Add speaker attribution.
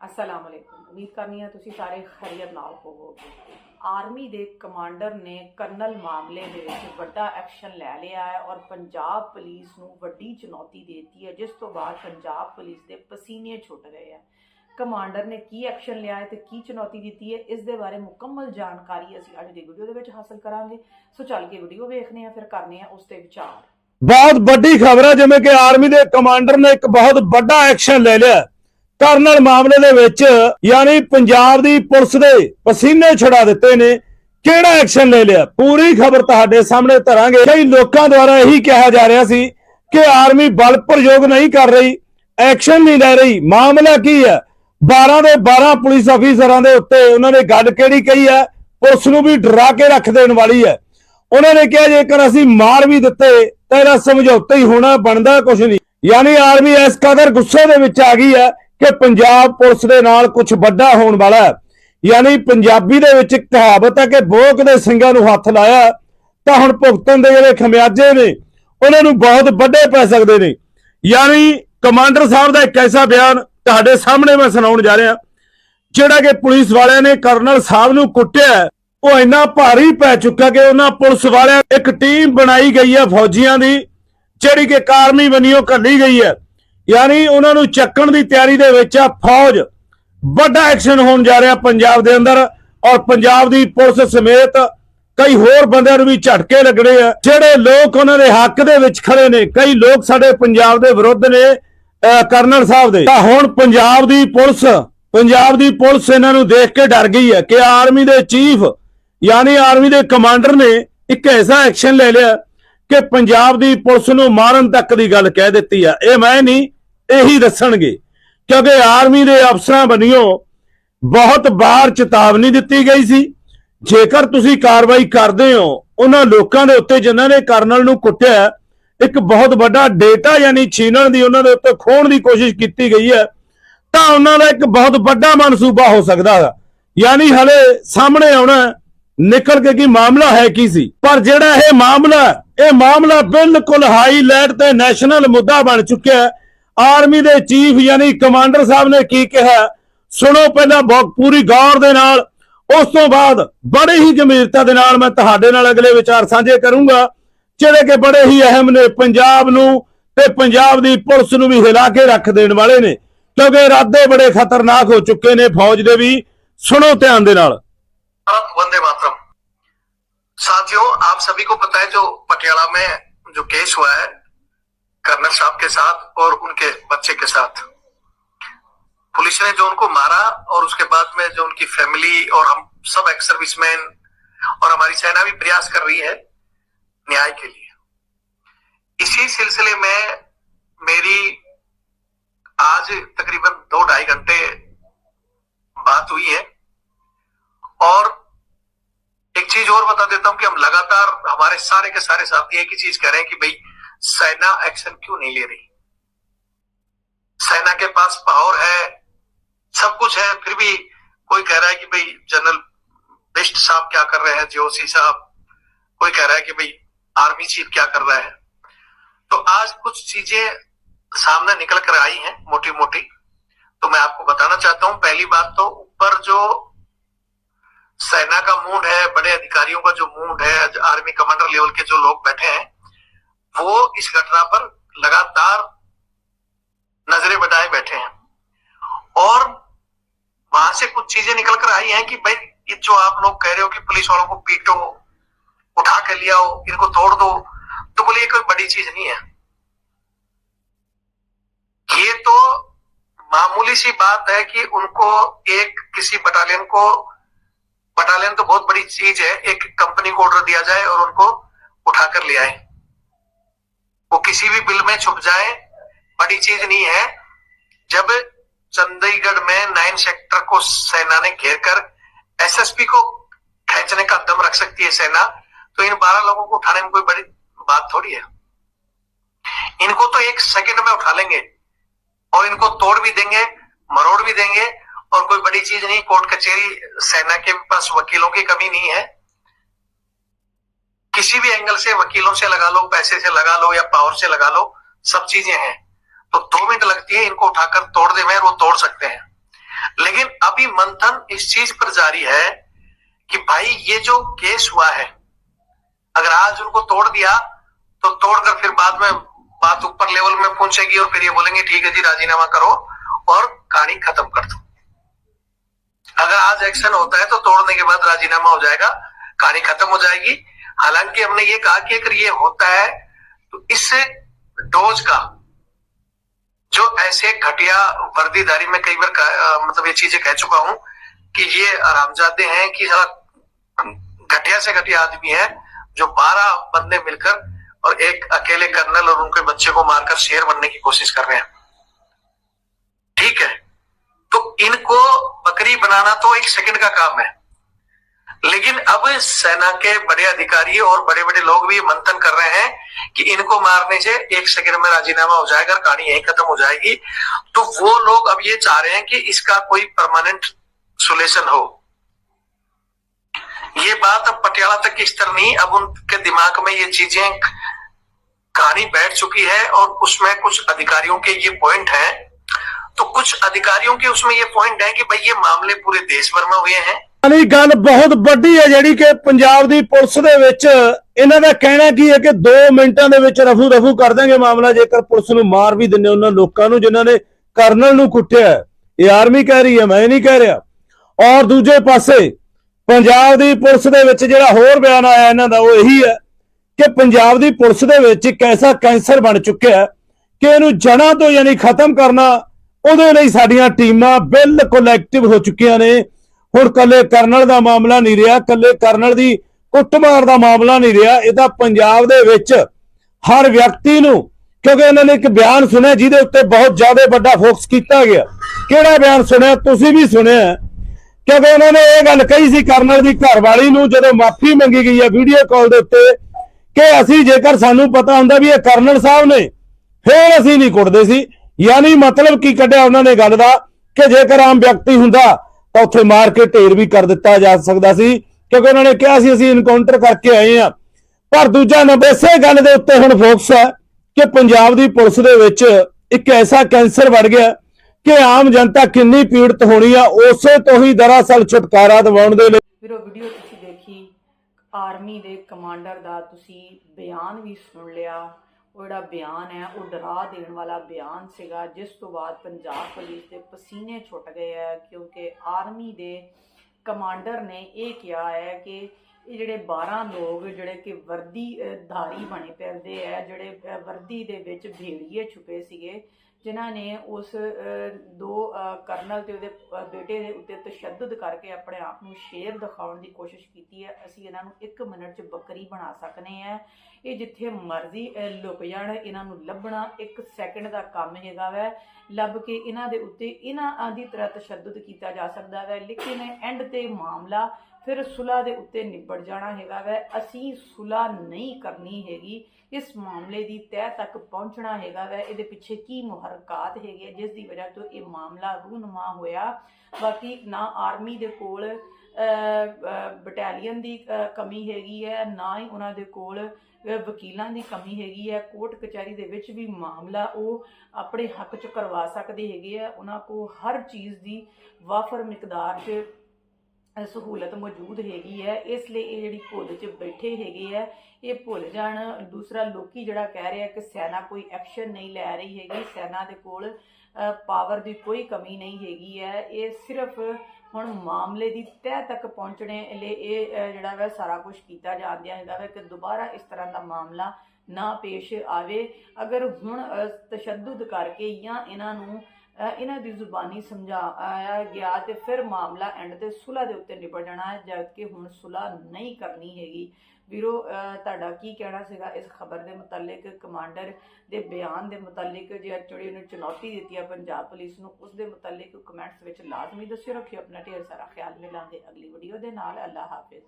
Speaker 1: ਅਸਲਾਮ ਅਲੈਕੁਮ ਉਮੀਦ ਕਰਨੀ ਹੈ ਤੁਸੀਂ ਸਾਰੇ ਖੈਰੀਅਤ ਨਾਲ ਹੋਵੋਗੇ ਆਰਮੀ ਦੇ ਕਮਾਂਡਰ ਨੇ ਕਰਨਲ ਮਾਮਲੇ ਦੇ ਵਿੱਚ ਵੱਡਾ ਐਕਸ਼ਨ ਲੈ ਲਿਆ ਹੈ ਔਰ ਪੰਜਾਬ ਪੁਲਿਸ ਨੂੰ ਵੱਡੀ ਚੁਣੌਤੀ ਦਿੱਤੀ ਹੈ ਜਿਸ ਤੋਂ ਬਾਅਦ ਪੰਜਾਬ ਪੁਲਿਸ ਦੇ ਪਸੀਨੇ ਛੁੱਟ ਗਏ ਹੈ ਕਮਾਂਡਰ ਨੇ ਕੀ ਐਕਸ਼ਨ ਲਿਆ ਹੈ ਤੇ ਕੀ ਚੁਣੌਤੀ ਦਿੱਤੀ ਹੈ ਇਸ ਦੇ ਬਾਰੇ ਮੁਕੰਮਲ ਜਾਣਕਾਰੀ ਅਸੀਂ ਅੱਜ ਦੀ ਵੀਡੀਓ ਦੇ ਵਿੱਚ ਹਾਸਲ ਕਰਾਂਗੇ ਸੋ ਚੱਲ ਕੇ ਵੀਡੀਓ ਵੇਖਦੇ ਹਾਂ ਫਿਰ ਕਰਨੇ ਆ ਉਸ ਤੇ ਵਿਚਾਰ
Speaker 2: ਬਹੁਤ ਵੱਡੀ ਖਬਰ ਹੈ ਜਿਵੇਂ ਕਿ ਆਰਮੀ ਦੇ ਕਮਾਂਡਰ ਨੇ ਇੱਕ ਬਹੁਤ ਵੱਡਾ ਐਕਸ਼ਨ ਲੈ ਲਿਆ ਕਰਨਲ ਮਾਮਲੇ ਦੇ ਵਿੱਚ ਯਾਨੀ ਪੰਜਾਬ ਦੀ ਪੁਲਿਸ ਦੇ ਪਸੀਨੇ ਛੁਡਾ ਦਿੱਤੇ ਨੇ। ਕਿਹੜਾ ਐਕਸ਼ਨ ਲੈ ਲਿਆ? ਪੂਰੀ ਖਬਰ ਤੁਹਾਡੇ ਸਾਹਮਣੇ ਧਰਾਂਗੇ। ਕਈ ਲੋਕਾਂ ਦੁਆਰਾ ਇਹੀ ਕਿਹਾ ਜਾ ਰਿਹਾ ਸੀ ਕਿ ਆਰਮੀ ਬਲ ਪ੍ਰਯੋਗ ਨਹੀਂ ਕਰ ਰਹੀ, ਐਕਸ਼ਨ ਨਹੀਂ ਲੈ ਰਹੀ। ਮਾਮਲਾ ਕੀ ਹੈ? 12 ਦੇ 12 ਪੁਲਿਸ ਅਫੀਸਰਾਂ ਦੇ ਉੱਤੇ ਉਹਨਾਂ ਨੇ ਗੱਲ ਕਿਹੜੀ ਕਹੀ ਹੈ? ਪੁਲਿਸ ਨੂੰ ਵੀ ਡਰਾ ਕੇ ਰੱਖ ਦੇਣ ਵਾਲੀ ਹੈ। ਉਹਨਾਂ ਨੇ ਕਿਹਾ, ਜੇਕਰ ਅਸੀਂ ਮਾਰ ਵੀ ਦਿੱਤੇ, ਤਾਂ ਇਹਦਾ ਸਮਝੌਤਾ ਹੀ ਹੋਣਾ ਬਣਦਾ ਕੁਝ ਨਹੀਂ। ਯਾਨੀ ਆਰਮੀ ਇਸ ਕਦਰ ਗੁੱਸੇ ਦੇ ਵਿੱਚ ਆ ਗਈ ਹੈ ਕਿ ਪੰਜਾਬ ਪੁਲਿਸ ਦੇ ਨਾਲ ਕੁਝ ਵੱਡਾ ਹੋਣ ਵਾਲਾ ਹੈ। ਯਾਨੀ ਪੰਜਾਬੀ ਦੇ ਵਿੱਚ ਕਹਾਵਤ ਹੈ ਕਿ ਬੋਕ ਦੇ ਸਿੰਘਾਂ ਨੂੰ ਹੱਥ ਲਾਇਆ ਤਾਂ ਹੁਣ ਭੁਗਤਣ ਦੇ ਜਿਹੜੇ ਖਮਿਆਜੇ ਨੇ, ਉਹਨਾਂ ਨੂੰ ਬਹੁਤ ਵੱਡੇ ਪੈ ਸਕਦੇ ਨੇ। ਯਾਨੀ ਕਮਾਂਡਰ ਸਾਹਿਬ ਦਾ ਇੱਕ ਐਸਾ ਬਿਆਨ ਤੁਹਾਡੇ ਸਾਹਮਣੇ ਮੈਂ ਸੁਣਾਉਣ ਜਾ ਰਿਹਾ, ਜਿਹੜਾ ਕਿ ਪੁਲਿਸ ਵਾਲਿਆਂ ਨੇ ਕਰਨਲ ਸਾਹਿਬ ਨੂੰ ਕੁੱਟਿਆ ਉਹ ਇੰਨਾ ਭਾਰੀ ਪੈ ਚੁੱਕਾ ਕਿ ਉਹਨਾਂ ਪੁਲਿਸ ਵਾਲਿਆਂ, ਇੱਕ ਟੀਮ ਬਣਾਈ ਗਈ ਹੈ ਫੌਜੀਆਂ ਦੀ, ਜਿਹੜੀ ਕਿ ਕਾਰਮੀ ਉਹ ਕੱਢੀ ਗਈ ਹੈ। ਯਾਨੀ ਉਹਨਾਂ ਨੂੰ ਚੱਕਣ ਦੀ ਤਿਆਰੀ ਦੇ ਵਿੱਚ ਆ ਫੌਜ। ਵੱਡਾ ਐਕਸ਼ਨ ਹੋਣ ਜਾ ਰਿਹਾ ਪੰਜਾਬ ਦੇ ਅੰਦਰ ਔਰ ਪੰਜਾਬ ਦੀ ਪੁਲਿਸ ਸਮੇਤ ਕਈ ਹੋਰ ਬੰਦਿਆਂ ਨੂੰ ਵੀ ਝਟਕੇ ਲੱਗਣੇ ਆ। ਜਿਹੜੇ ਲੋਕ ਉਹਨਾਂ ਦੇ ਹੱਕ ਦੇ ਵਿੱਚ ਖੜੇ ਨੇ, ਕਈ ਲੋਕ ਸਾਡੇ ਪੰਜਾਬ ਦੇ ਵਿਰੁੱਧ ਨੇ ਕਰਨਲ ਸਾਹਿਬ ਦੇ। ਤਾਂ ਹੁਣ ਪੰਜਾਬ ਦੀ ਪੁਲਿਸ, ਪੰਜਾਬ ਦੀ ਪੁਲਿਸ ਇਹਨਾਂ ਨੂੰ ਦੇਖ ਕੇ ਡਰ ਗਈ ਹੈ ਕਿ ਆਰਮੀ ਦੇ ਚੀਫ, ਯਾਨੀ ਆਰਮੀ ਦੇ ਕਮਾਂਡਰ ਨੇ ਇੱਕ ਐਸਾ ਐਕਸ਼ਨ ਲੈ ਲਿਆ ਕਿ ਪੰਜਾਬ ਦੀ ਪੁਲਿਸ ਨੂੰ ਮਾਰਨ ਤੱਕ ਦੀ ਗੱਲ ਕਹਿ ਦਿੱਤੀ ਆ। ਇਹ ਮੈਂ ਨਹੀਂ, ਇਹੀ ਦੱਸਣਗੇ। ਕਿਉਂਕਿ ਆਰਮੀ ਦੇ ਅਫਸਰਾਂ ਬਣੀਓ ਬਹੁਤ ਵਾਰ ਚੇਤਾਵਨੀ ਦਿੱਤੀ ਗਈ ਸੀ। ਜੇਕਰ ਤੁਸੀਂ ਕਾਰਵਾਈ ਕਰਦੇ ਹੋ, ਉਹਨਾਂ ਲੋਕਾਂ ਦੇ ਉੱਤੇ ਜਿਨ੍ਹਾਂ ਨੇ ਕਰਨਲ ਨੂੰ ਕੁੱਟਿਆ, ਇੱਕ ਬਹੁਤ ਵੱਡਾ ਡੇਟਾ ਯਾਨੀ ਛੀਨਣ ਦੀ ਉਹਨਾਂ ਦੇ ਉੱਤੇ ਖੋਣ ਦੀ ਕੋਸ਼ਿਸ਼ ਕੀਤੀ ਗਈ ਹੈ, ਤਾਂ ਉਹਨਾਂ ਦਾ ਇੱਕ ਬਹੁਤ ਵੱਡਾ ਮਨਸੂਬਾ ਹੋ ਸਕਦਾ ਹੈ। ਯਾਨੀ ਹਲੇ ਸਾਹਮਣੇ ਆਉਣਾ ਨਿਕਲ ਕੇ ਕੀ ਮਾਮਲਾ ਹੈ, ਕੀ ਸੀ? ਪਰ ਜਿਹੜਾ ਇਹ ਮਾਮਲਾ ਇਹ ਮਾਮਲਾ ਬਿਲਕੁਲ ਹਾਈ ਲੈਟ ਤੇ ਨੈਸ਼ਨਲ ਮੁੱਦਾ ਬਣ ਚੁੱਕਿਆ ਆਰਮੀ ਦੇ ਚੀਫ ਯਾਨੀ ਕਮਾਂਡਰ ਸਾਹਿਬ ਨੇ ਕੀ ਕਿਹਾ? ਸੁਣੋ ਪਹਿਲਾਂ ਬਹੁਤ ਪੂਰੀ ਗੌਰ ਦੇ ਨਾਲ। ਉਸ ਤੋਂ ਬਾਅਦ ਬੜੇ ਹੀ ਗੰਭੀਰਤਾ ਦੇ ਨਾਲ ਮੈਂ ਤੁਹਾਡੇ ਨਾਲ ਅਗਲੇ ਵਿਚਾਰ ਸਾਂਝੇ ਕਰੂੰਗਾ, ਜਿਹੜੇ ਕਿ ਬੜੇ ਹੀ ਅਹਿਮ ਨੇ ਪੰਜਾਬ ਨੂੰ ਤੇ ਪੰਜਾਬ ਦੀ ਪੁਲਿਸ ਨੂੰ ਵੀ ਹਿਲਾ ਕੇ ਰੱਖ ਦੇਣ ਵਾਲੇ ਨੇ। ਕਿਉਂਕਿ ਇਰਾਦੇ ਬੜੇ ਖਤਰਨਾਕ ਹੋ ਚੁੱਕੇ ਨੇ ਫੌਜ ਦੇ ਵੀ। ਸੁਣੋ ਧਿਆਨ ਦੇ ਨਾਲ।
Speaker 3: साथियों, आप सभी को पता है जो पटियाला में जो केस हुआ है, कर्नल साहब के साथ और उनके बच्चे के साथ। पुलिस ने जो उनको मारा और उसके बाद में जो उनकी फैमिली और हम सब एक्स सर्विसमैन और हमारी सेना भी प्रयास कर रही है न्याय के लिए। इसी सिलसिले में मेरी आज तकरीबन दो ढाई घंटे बात हुई है और एक चीज़ और बता देता हूँ कि हम लगातार हमारे सारे के सारे साथी एक ही चीज़ कह रहे हैं कि भाई, सेना एक्शन क्यों नहीं ले रही? सेना के पास पावर है, सब कुछ है, फिर भी कोई कह रहा है कि भाई जनरल बिस्ट साहब क्या कर रहे हैं जोशी साहब? कोई कह रहा है कि भाई आर्मी चीफ क्या कर रहा है? तो आज कुछ चीज़ें सामने निकल कर आई हैं मोटी मोटी तो मैं आपको बताना चाहता हूँ, पहली बात तो ऊपर जो सेना का मूड है, बड़े अधिकारियों का जो मूड है, आर्मी कमांडर लेवल के जो लोग बैठे हैं, वो इस घटना पर लगातार नज़रें बढ़ाए बैठे हैं। और वहाँ से कुछ चीज़ें निकल कर आई हैं कि भाई, ये जो आप लोग कह रहे हो कि पुलिस वालों को पीटो, उठा के लिया हो इनको तोड़ दो तो बोले, ये कोई बड़ी चीज़ नहीं है। ये तो मामूली सी बात है कि उनको एक किसी बटालियन को बटालियन तो बहुत बड़ी चीज़ है, एक कंपनी को ऑर्डर दिया जाए और उनको उठाकर ले आए। वो किसी भी बिल में छुप जाए, बड़ी चीज़ नहीं है। जब चंडीगढ़ में नाइन सेक्टर को सेना ने घेर कर एसएसपी को खेचने का दम रख सकती है सेना तो इन बारह लोगों को उठाने में कोई बड़ी बात थोड़ी है। इनको तो एक सेकंड में उठा लेंगे और इनको तोड़ भी देंगे, मरोड़ भी देंगे और कोई बड़ी चीज़ नहीं, कोर्ट कचहरी सेना के पास वकीलों की कमी नहीं है। किसी भी एंगल से वकीलों से लगा लो, पैसे से लगा लो या पावर से लगा लो, सब चीज़ें हैं। तो दो मिनट लगती है, इनको उठाकर तोड़ दे वो तोड़ सकते हैं। लेकिन अभी मंथन इस चीज़ पर जारी है कि भाई, ये जो केस हुआ है, अगर आज उनको तोड़ दिया तो तोड़कर फिर बाद में बात ऊपर लेवल में पहुंचेगी और फिर ये बोलेंगे, ठीक है जी, राजीनामा करो और कहानी खत्म कर दो। अगर आज एक्शन होता है तो तोड़ने के बाद राजीनामा हो जाएगा। कहानी खत्म हो जाएगी। हालाँकि हमने ये कहा कि अगर ये होता है तो इससे डोज का जो ऐसे घटिया वर्दीधारी में कई बार मतलब ये चीज़ें कह चुका हूँ कि ये आरामजादे हैं, कि घटिया से घटिया आदमी है जो बारह बंदे मिलकर और एक अकेले कर्नल और उनके बच्चे को मारकर शेर बनने की कोशिश कर रहे है तो इनको बकरी बनाना तो एक सेकंड का काम है। लेकिन अब सेना के बड़े अधिकारी और बड़े बड़े लोग भी मंथन कर रहे हैं कि इनको मारने से एक सेकंड में राजीनामा हो जाएगा कहानी यही खत्म हो जाएगी। तो वो लोग अब ये चाह रहे हैं कि इसका कोई परमानेंट सोल्यूशन हो। ये बात अब पटियाला तक की स्तर नहीं, अब उनके दिमाग में ये चीज़ें कहानी बैठ चुकी है और उसमें कुछ अधिकारियों के ये पॉइंट हैं। तो कुछ अधिकारियों के उसमें ये पॉइंट है कि भाई ये मामले पूरे देश भर में हुए हैं
Speaker 2: ਯਾਨੀ ਗੱਲ ਬਹੁਤ ਵੱਡੀ ਹੈ ਜਿਹੜੀ ਕਿ ਪੰਜਾਬ ਦੀ ਪੁਲਿਸ ਦੇ ਵਿੱਚ ਇਹਨਾਂ ਦਾ ਕਹਿਣਾ ਕੀ ਹੈ ਕਿ 2 ਮਿੰਟਾਂ ਦੇ ਵਿੱਚ ਰਫੂ ਰਫੂ ਕਰ ਦਾਂਗੇ ਮਾਮਲਾ ਜੇਕਰ ਪੁਲਿਸ ਨੂੰ ਮਾਰ ਵੀ ਦਿੰਨੇ ਉਹਨਾਂ ਲੋਕਾਂ ਨੂੰ ਜਿਨ੍ਹਾਂ ਨੇ ਕਰਨਲ ਨੂੰ ਕੁੱਟਿਆ ਹੈ। ਇਹ ਆਰਮੀ ਕਹਿ ਰਹੀ ਹੈ ਮੈਂ ਨਹੀਂ ਕਹਿ ਰਿਹਾ ਔਰ ਦੂਜੇ ਪਾਸੇ ਪੰਜਾਬ ਦੀ ਪੁਲਿਸ ਦੇ ਵਿੱਚ ਜਿਹੜਾ ਹੋਰ ਬਿਆਨ ਆਇਆ ਇਹਨਾਂ ਦਾ ਉਹ ਇਹੀ ਹੈ ਕਿ ਪੰਜਾਬ ਦੀ ਪੁਲਿਸ ਦੇ ਵਿੱਚ ਇੱਕ ਐਸਾ ਕੈਂਸਰ ਬਣ ਚੁੱਕਿਆ ਹੈ ਕਿ ਇਹਨੂੰ ਜੜ੍ਹਾਂ ਤੋਂ ਯਾਨੀ ਖਤਮ ਕਰਨਾ ਉਹਦੇ ਲਈ ਸਾਡੀਆਂ ਟੀਮਾਂ ਬਿਲਕੁਲ ਐਕਟਿਵ ਹੋ ਚੁੱਕੀਆਂ ਨੇ। ਹੁਣ ਕੱਲੇ ਕਰਨਲ ਦਾ ਮਾਮਲਾ ਨਹੀਂ ਰਿਹਾ ਕੱਲੇ ਕਰਨਲ ਦੀ ਕੁੱਟਮਾਰ ਦਾ ਮਾਮਲਾ ਨਹੀਂ ਰਿਹਾ। ਇਹ ਤਾਂ ਪੰਜਾਬ ਦੇ ਵਿੱਚ ਹਰ ਵਿਅਕਤੀ ਨੂੰ, ਕਿਉਂਕਿ ਇਹਨਾਂ ਨੇ ਇੱਕ ਬਿਆਨ ਸੁਣਿਆ ਜਿਹਦੇ ਉੱਤੇ ਬਹੁਤ ਜ਼ਿਆਦਾ ਵੱਡਾ ਫੋਕਸ ਕੀਤਾ ਗਿਆ। ਕਿਹੜਾ ਬਿਆਨ ਸੁਣਿਆ? ਤੁਸੀਂ ਵੀ ਸੁਣਿਆ। ਕਿਉਂਕਿ ਉਹਨਾਂ ਨੇ ਇਹ ਗੱਲ ਕਹੀ ਸੀ ਕਰਨਲ ਦੀ ਘਰਵਾਲੀ ਨੂੰ ਜਦੋਂ ਮਾਫੀ ਮੰਗੀ ਗਈ ਹੈ ਵੀਡੀਓ ਕਾਲ ਦੇ ਉੱਤੇ ਕਿ ਅਸੀਂ ਜੇਕਰ ਸਾਨੂੰ ਪਤਾ ਹੁੰਦਾ ਵੀ ਇਹ ਕਰਨਲ ਸਾਹਿਬ ਨੇ, ਫੇਰ ਅਸੀਂ ਨਹੀਂ ਕੁੱਟਦੇ ਸੀ। ਯਾਨੀ ਮਤਲਬ ਕੀ ਕੱਢਿਆ ਉਹਨਾਂ ਨੇ ਗੱਲ ਦਾ ਕਿ ਜੇਕਰ ਆਮ ਵਿਅਕਤੀ ਹੁੰਦਾ ਤਾਂ ਉੱਥੇ ਮਾਰ ਕੇ ਢੇਰ ਵੀ ਕਰ ਦਿੱਤਾ ਜਾ ਸਕਦਾ ਸੀ, ਕਿਉਂਕਿ ਉਹਨਾਂ ਨੇ ਕਿਹਾ ਸੀ ਅਸੀਂ ਇਨਕਾਊਂਟਰ ਕਰਕੇ ਆਏ ਆ ਪਰ ਦੂਜਾ ਨੰਬਰ, ਇਸੇ ਗੱਲ ਦੇ ਉੱਤੇ ਹੁਣ ਫੋਕਸ ਹੈ ਕਿ ਪੰਜਾਬ ਦੀ ਪੁਲਿਸ ਦੇ ਵਿੱਚ ਇੱਕ ਐਸਾ ਕੈਂਸਰ ਵੜ ਗਿਆ ਕਿ ਆਮ ਜਨਤਾ ਕਿੰਨੀ ਪੀੜਤ ਹੋਣੀ ਆ, ਉਸੇ ਤੋਂ ਹੀ ਦਰਅਸਲ ਛੁਟਕਾਰਾ ਦਿਵਾਉਣ ਦੇ ਲਈ।
Speaker 1: ਵੀਰੋ ਵੀਡੀਓ ਤੁਸੀਂ ਦੇਖੀ ਆਰਮੀ ਦੇ ਕਮਾਂਡਰ ਦਾ ਤੁਸੀਂ ਬਿਆਨ ਵੀ ਸੁਣ ਲਿਆ। ਉਹ ਜਿਹੜਾ ਬਿਆਨ ਹੈ, ਉਹ ਡਰਾ ਦੇਣ ਵਾਲਾ ਬਿਆਨ ਸੀਗਾ, ਜਿਸ ਤੋਂ ਬਾਅਦ ਪੰਜਾਬ ਪੁਲਿਸ ਦੇ ਪਸੀਨੇ ਛੁੱਟ ਗਏ ਹੈ, ਕਿਉਂਕਿ ਆਰਮੀ ਦੇ ਕਮਾਂਡਰ ਨੇ ਇਹ ਕਿਹਾ ਹੈ ਕਿ ਇਹ ਜਿਹੜੇ 12 ਲੋਕ, ਜਿਹੜੇ ਕਿ ਵਰਦੀ ਧਾਰੀ ਬਣੇ ਪੈਂਦੇ ਆ ਜਿਹੜੇ ਵਰਦੀ ਦੇ ਵਿੱਚ ਭੇੜੀਏ ਛੁਪੇ ਸੀਗੇ ਜਿਨ੍ਹਾਂ ਨੇ ਉਸ ਦੋ ਅਹ, ਕਰਨਲ ਤੇ ਉਹਦੇ ਬੇਟੇ ਦੇ ਉੱਤੇ ਤਸ਼ੱਦਦ ਕਰਕੇ ਆਪਣੇ ਆਪ ਨੂੰ ਸ਼ੇਰ ਦਿਖਾਉਣ ਦੀ ਕੋਸ਼ਿਸ਼ ਕੀਤੀ ਹੈ ਅਸੀਂ ਇਹਨਾਂ ਨੂੰ 1 ਮਿੰਟ 'ਚ ਬੱਕਰੀ ਬਣਾ ਸਕਨੇ ਆ। ਇਹ ਜਿੱਥੇ ਮਰਜ਼ੀ ਅਹ, ਲੁਕ ਜਾਣ ਇਹਨਾਂ ਨੂੰ ਲੱਭਣਾ 1 ਸੈਕਿੰਡ ਦਾ ਕੰਮ ਹੈਗਾ ਵੈ। ਲੱਭ ਕੇ ਇਹਨਾਂ ਦੇ ਉੱਤੇ ਇਹਨਾਂ ਦੀ ਤਰ੍ਹਾਂ ਤਸ਼ੱਦਦ ਕੀਤਾ ਜਾ ਸਕਦਾ ਹੈ ਲੇਕਿਨ ਐਂਡ ਤੇ ਮਾਮਲਾ ਫਿਰ ਸੁਲਾ ਦੇ ਉੱਤੇ ਨਿਬੜ ਜਾਣਾ ਹੈਗਾ ਵੈ। ਅਸੀਂ ਸੁਲਾ ਨਹੀਂ ਕਰਨੀ ਹੈਗੀ। ਇਸ ਮਾਮਲੇ ਦੀ ਤਹਿ ਤੱਕ ਪਹੁੰਚਣਾ ਹੈਗਾ ਵੈ। ਇਹਦੇ ਪਿੱਛੇ ਕੀ ਮੁਹਰਕਾਤ ਹੈਗੀ ਹੈ ਜਿਸ ਦੀ ਵਜ੍ਹਾ ਤੋਂ ਇਹ ਮਾਮਲਾ ਰੂਨਮਾ ਹੋਇਆ। ਬਾਕੀ ਨਾ ਆਰਮੀ ਦੇ ਕੋਲ ਬਟਾਲੀਅਨ ਦੀ ਅਹ, ਕਮੀ ਹੈਗੀ ਹੈ ਨਾ ਹੀ ਉਹਨਾਂ ਦੇ ਕੋਲ ਵਕੀਲਾਂ ਦੀ ਕਮੀ ਹੈਗੀ ਹੈ। ਕੋਰਟ ਕਚਹਿਰੀ ਦੇ ਵਿੱਚ ਵੀ ਮਾਮਲਾ ਉਹ ਆਪਣੇ ਹੱਕ 'ਚ ਕਰਵਾ ਸਕਦੇ ਹੈਗੇ ਆ। ਉਹਨਾਂ ਕੋਲ ਹਰ ਚੀਜ਼ ਦੀ ਵਾਫਰ ਮਿਕਦਾਰ 'ਚ ਸਹੂਲਤ ਮੌਜੂਦ ਹੈਗੀ ਹੈ, ਇਸ ਲਈ ਇਹ ਜਿਹੜੀ ਭੁੱਲ 'ਚ ਬੈਠੇ ਹੈਗੇ ਆ, ਇਹ ਭੁੱਲ ਜਾਣ। ਦੂਸਰਾ, ਲੋਕੀ ਜਿਹੜਾ ਕਹਿ ਰਿਹਾ ਕਿ ਸੈਨਾ ਕੋਈ ਐਕਸ਼ਨ ਨਹੀਂ ਲੈ ਰਹੀ ਹੈਗੀ, ਸੈਨਾ ਦੇ ਕੋਲ ਪਾਵਰ ਦੀ ਕੋਈ ਕਮੀ ਨਹੀਂ ਹੈਗੀ ਹੈ। ਇਹ ਸਿਰਫ ਹੁਣ ਮਾਮਲੇ ਦੀ ਤਹਿ ਤੱਕ ਪਹੁੰਚਣੇ ਲਈ ਇਹ ਜਿਹੜਾ ਵਾ ਸਾਰਾ ਕੁਝ ਕੀਤਾ ਜਾਂਦਿਆ ਹੈਗਾ ਵਾ ਕਿ ਦੁਬਾਰਾ ਇਸ ਤਰ੍ਹਾਂ ਦਾ ਮਾਮਲਾ ਨਾ ਪੇਸ਼ ਆਵੇ। ਅਗਰ ਹੁਣ ਤਸ਼ੱਦਦ ਕਰਕੇ ਜਾਂ ਇਹਨਾਂ ਨੂੰ ਇਹਨਾਂ ਦੀ ਜ਼ੁਬਾਨੀ ਸਮਝਾਇਆ ਗਿਆ ਤੇ ਫਿਰ ਮਾਮਲਾ ਐਂਡ ਤੇ ਸੁਲਾ ਦੇ ਉੱਤੇ ਨਿਪਟ ਜਾਣਾ ਹੈ, ਜਦਕਿ ਹੁਣ ਸੁਲਾ ਨਹੀਂ ਕਰਨੀ ਹੈਗੀ। ਵੀਰੋ ਤੁਹਾਡਾ ਕੀ ਕਹਿਣਾ ਸੀਗਾ ਇਸ ਖਬਰ ਦੇ ਮੁਤਲਕ? ਕਮਾਂਡਰ ਦੇ ਬਿਆਨ ਦੇ ਮੁਤਲਕ ਜੇ ਜਿਹੜੀ ਉਹਨੇ ਚੁਣੌਤੀ ਦਿੱਤੀ ਹੈ ਪੰਜਾਬ ਪੁਲਿਸ ਨੂੰ, ਉਸ ਦੇ ਮੁਤਲਕ ਕਮੈਂਟਸ ਵਿੱਚ ਲਾਜ਼ਮੀ ਦੱਸਿਓ, ਰੱਖਿਓ ਆਪਣਾ ਢੇਰ ਸਾਰਾ ਖਿਆਲ। ਮਿਲਾਂਗੇ ਅਗਲੀ ਵੀਡੀਓ ਦੇ ਨਾਲ। ਅੱਲਾ ਹਾਫਿਜ਼।